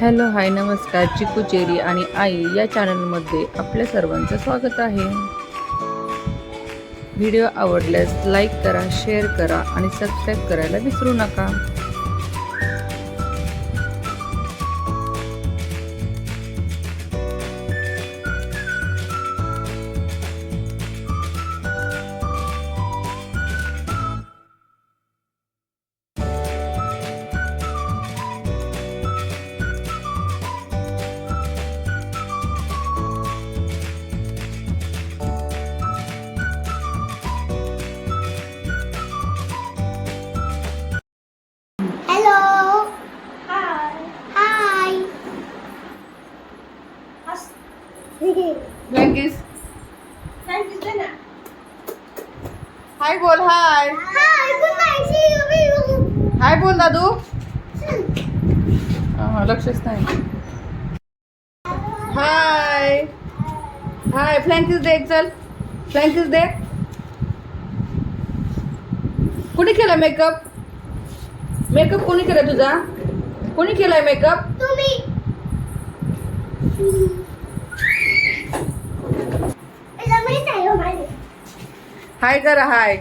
Hello hi नमस्कार. चिकू cherry आणि आई या चॅनलमध्ये आपल्या सर्वांचं स्वागत आहे. व्हिडिओ आवडल्यास लाईक करा शेअर करा आणि सबस्क्राईब करायला विसरू नका. ब्लँकिस हाय बोल हाय हाय बोल दादू. हा, लक्षच नाही. हाय हाय फ्लँकिस दे एक चल. फ्लँकीज दे. कुणी केला मेकअप मेकअप कोणी केला तुझा? कोणी केलाय मेकअप तुम्ही याला माहीत आहे हो माझे. हाय करा हाय.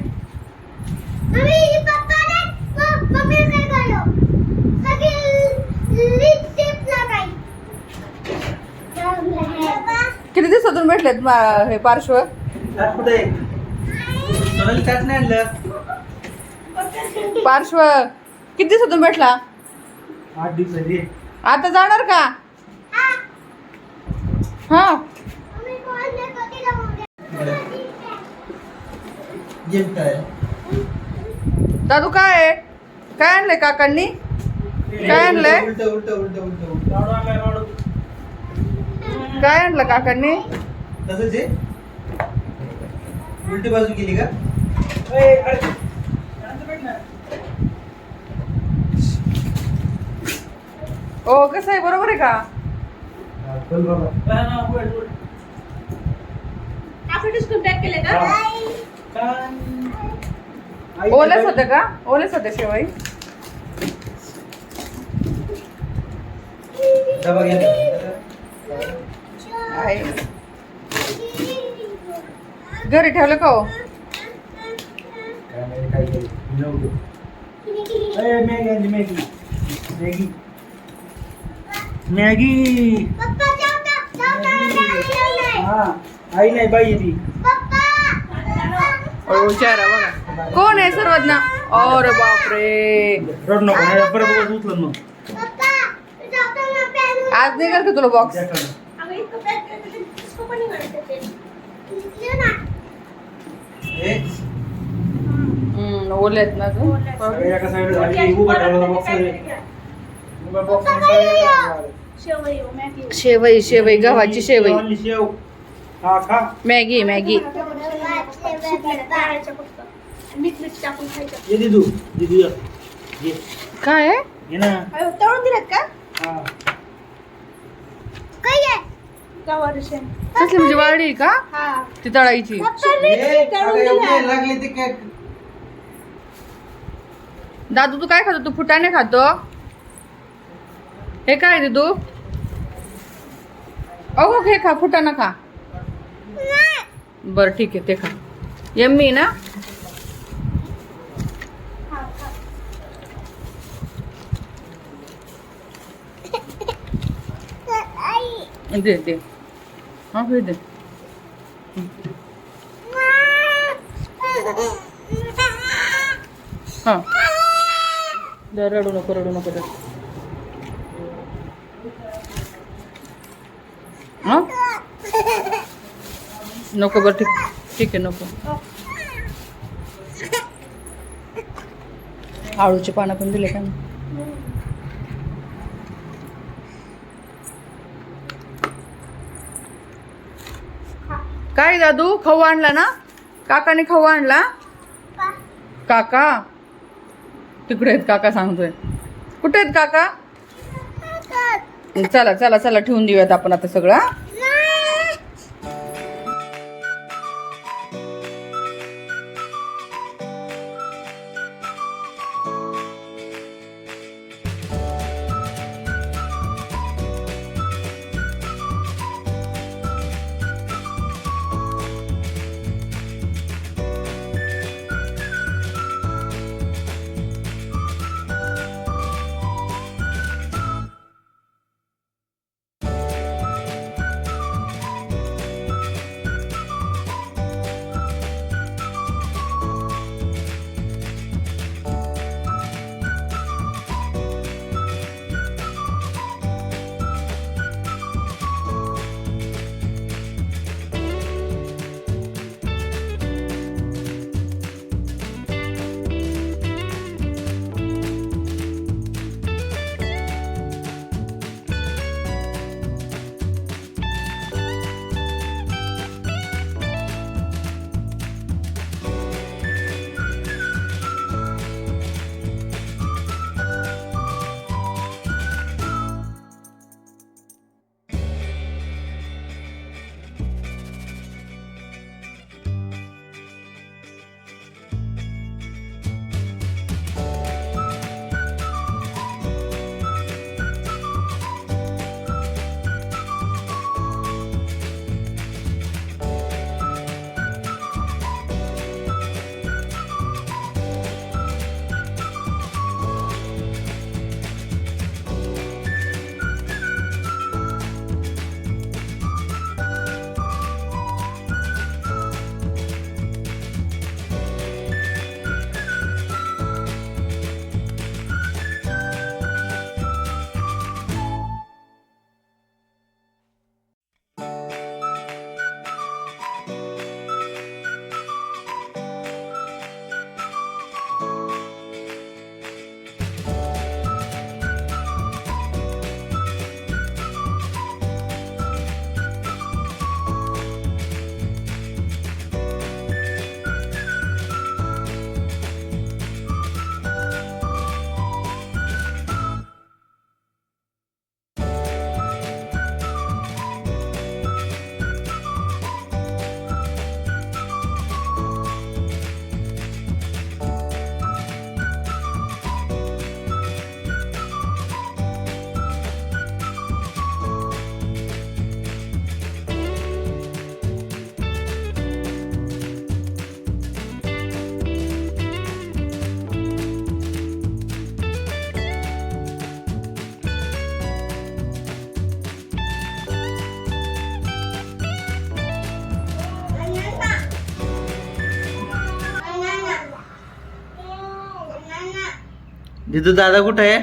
किती दिवसातून भेटलेत हे पार्श्व? पार्श्व किती दिवसातून भेटला? आठ आता जाणार का? हा, हा तुम्ही call नाही कधी लावून दादू काय आहे? काय आणलंय काकांनी? काय आणलंय? उलट उलट उलट उलट उलट. काय आणलं काकांनी? तसंच आहे. उलटी बाजू केली का? ओ कसं आहे? बरोबर आहे का? बाबा. आई ओलेच होते का? ओलेच होते शेवाई. घरी ठेवलं का हो? Maggi Maggi. हा आई नाही बाई आहे ती. चेहरा बघा. कोण आहे सर्वज्ञ अरे बापरे. रड नको नाही मग. ना आज निघाल का तुला बॉक्स त्याकडं. ए, ओले आहेत ना. गं? सगळे एका साईड झाली उभं ठेवलं बॉक्स बॉक्स शेवई शेवई गव्हाची शेवई. ये दिदू दिदू ये. ये. काय? आहे ये ना. तळून दिलेत का? हा. कसली म्हणजे वाळली आहे का? हा. ती तळायची. ए, अगं एवढे लागले ते काय दादू तू काय खातो? तू फुटाणे खातो? हे काय रे तू? अहो हे खा फुटाणा खा. बर ठीक आहे ते खा. यम्मी ना दे दे हा हे दे हा दे, रडू नको रडू नको दे. हा नको बरं ठीक ठीक आहे नको आळूचे पानं पण दिले का? काय दादू खऊ आणला ना? काकाने खऊ आणला? काका? तिकडे आहेत काका सांगतोय. कुठे आहेत काका. चला चला चला ठेवून देऊयात आपण आता सगळं. दिदू दादा कुठे आहे?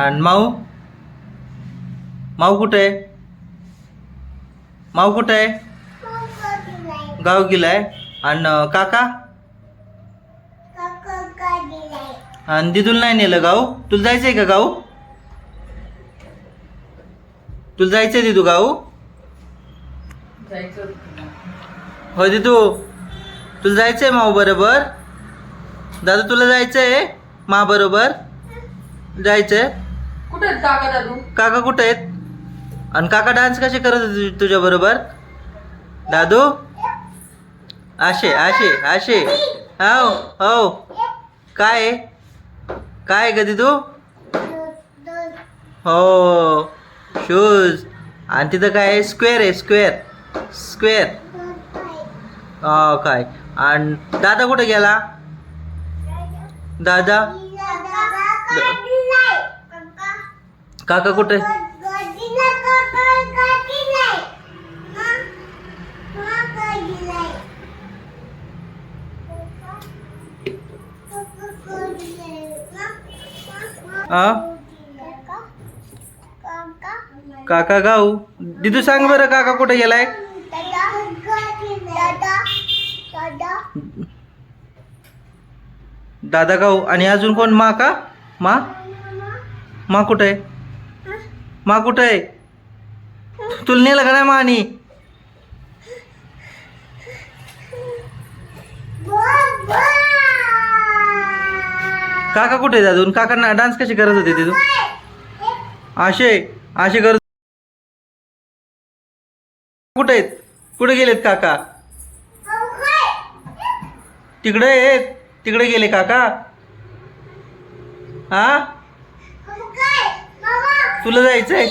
आणि माऊ? माऊ कुठे आहे? माऊ कुठे आहे? गाव गेलाय आणि अं, काका? आणि दिदूला नाही नेलं गाव तुला जायचंय का गाव तुला जायचंय दिदू गाव. हो दिदू. तुला जायचंय माऊ बरोबर? दादू तुला जायचंय? मा बरोबर? जायचंय? कुठे आहेत काका दादू? काका कुठे आहेत? आणि काका डान्स कसे करत होते तुझ्या बरोबर? दादू? असे असे असे हो हो काय आहे? काय ग दिदू? हो शूज आणि तिथं काय आहे? स्क्वेअर आहे स्क्वेअर स्क्वेअर हो काय. आणि दादा कुठे गेला? दादा? काका कुठे? आ? काका गाऊ? दिदू सांग बरं काका कुठे गेलाय? दादा गाऊ आणि अजून कोण? मा का? मा? मा कुठं? आहे मा कुठं? आहे तुला नेलं का नाही मानी? काका कुठे आहेत अजून? काकांना डान्स कशी करत होते तिथून असे असे करत कुठे आहेत? कुठे गेलेत काका? तिकडे आहेत. तिकडे गेले काका? हा? तुला जायचंय?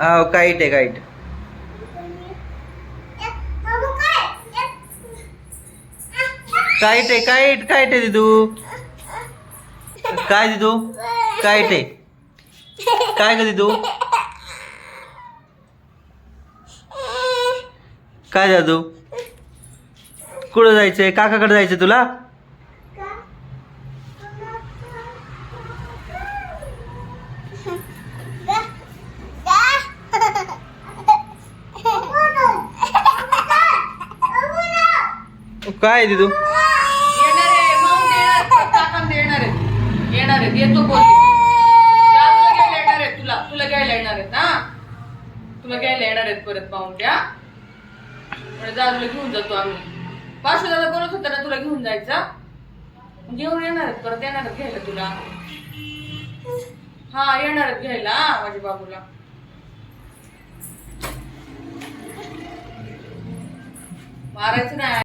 हो काईट आहे काईट काईट आहे काईट काईट आहे दिदू काय दिदू काईट आहे. काय ग दिदू काय दादू कुठं जायचंय काकाकडे जायचं तुला काय दिदू येणार आहे मग येणार काका येणार आहे येणार आहे येतो बोलते दादूला घ्यायला येणार आहेत तुला तुला घ्यायला येणार आहेत हा तुला घ्यायला येणार आहेत परत पाहून त्या म्हणजे दादूला घेऊन जातो आम्ही पाचशे दादा बोलत होता ना तुला घेऊन जायचा? घेऊन येणार परत येणार घ्यायला तुला. हा येणार घ्यायला माझ्या बाबूला. मारायचं नाही.